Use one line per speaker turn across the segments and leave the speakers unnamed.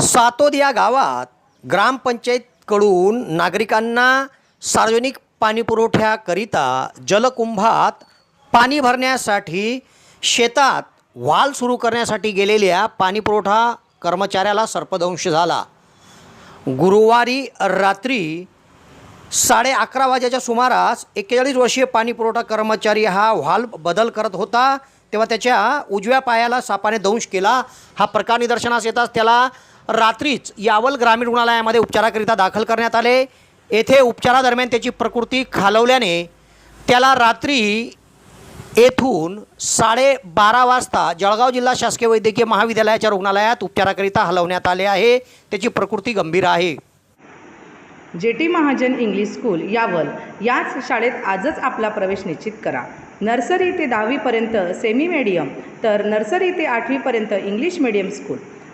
सातोद या गावात ग्रामपंचायतकडून नागरिकांना सार्वजनिक पाणीपुरवठ्याकरिता जलकुंभात पाणी भरण्यासाठी शेतात वाल सुरू करण्यासाठी गेलेल्या पाणीपुरवठा कर्मचाऱ्याला सर्पदंश झाला. गुरुवारी रात्री साडे अकरा वाजेच्या सुमारास एक्केचाळीस वर्षीय पाणीपुरवठा कर्मचारी हा व्हाल बदल करत होता. तेव्हा त्याच्या उजव्या पायाला सापाने दंश केला. हा प्रकार निदर्शनास येताच त्याला रात्रीच यावल ग्रामीण रुग्णालयामध्ये उपचाराकरिता दाखल करण्यात आले. येथे उपचारादरम्यान त्याची प्रकृती खालवल्याने त्याला रात्री येथून साडेबारा वाजता जळगाव जिल्हा शासकीय वैद्यकीय महाविद्यालयाच्या रुग्णालयात उपचाराकरिता हलवण्यात आले आहे. त्याची प्रकृती गंभीर आहे.
J T Mahajan English school Yawal याच शाळेत आजच आपला प्रवेश निश्चित करा. नर्सरी ते दहावीपर्यंत सेमी मीडियम तर नर्सरी ते आठवीपर्यंत इंग्लिश मीडियम स्कूल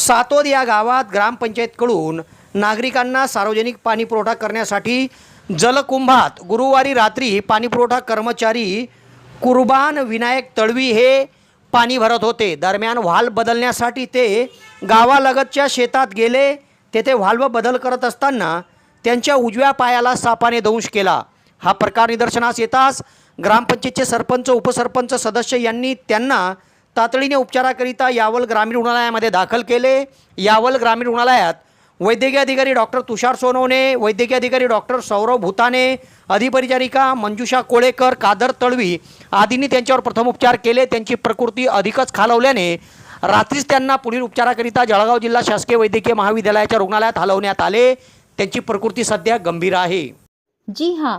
Satod या गावात ग्रामपंचायतकडून नागरिकांना सार्वजनिक पाणीपुरवठा करण्यासाठी जलकुंभात गुरुवारी रात्री पाणीपुरवठा कर्मचारी कुर्बान विनायक तळवी हे पाणी भरत होते. दरम्यान व्हाल बदलण्यासाठी ते गावालगतच्या शेतात गेले. तेथे व्हाल्व बदल करत असताना त्यांच्या उजव्या पायाला सापाने दंश केला. हा प्रकार निदर्शनास येताच ग्रामपंचायतचे सरपंच उपसरपंच सदस्य यांनी त्यांना तातडीने उपचाराकरिता यावल ग्रामीण रुग्णालयामध्ये दाखल केले. यावल ग्रामीण रुग्णालयात वैद्यकीय अधिकारी डॉक्टर तुषार सोनवणे वैद्यकीय अधिकारी डॉक्टर सौरव भूताने अधिपरिचारिका मंजुषा कोळेकर कादर तळवी आदींनी त्यांच्यावर प्रथम उपचार केले. त्यांची प्रकृती अधिकच खालवल्याने रात्रीच त्यांना पुढील उपचाराकरिता जळगाव जिल्हा शासकीय वैद्यकीय महाविद्यालयाच्या रुग्णालयात हलवण्यात आले. त्यांची प्रकृती सध्या गंभीर आहे.
जी हां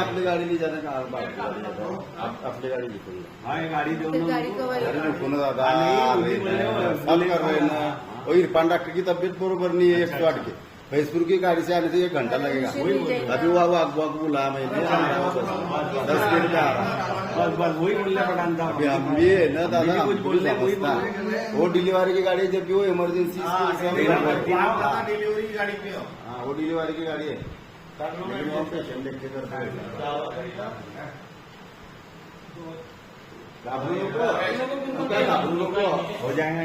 आपली गाडी ली का? आपली गाडी गाड़ी लिखून दादा? सब कर रहे हैं ना वो इरफान डॉक्टर की तबीयत बरोबर नहीं है एक सौ आठ के फैसपुर की गाड़ी से आने से एक घंटा लगेगा. अभी वो वो अगवा को बुला मैंने हूँ। दस मिनट में आ रहा हूँ।
बस बस वही पर डांटा
अभी हम भी है ना दादा
कुछ
हम
बोलने वही
समझता। वो डिलीवरी की गाड़ी है जब भी वो इमरजेंसी
डिलीवरी की गाड़ी पे हो।
हाँ। वो डिलीवरी की गाड़ी है। लेकिन वो पेशेंट देख के करता है घाबरू नको. काय घाबरू नको
हो जाएगा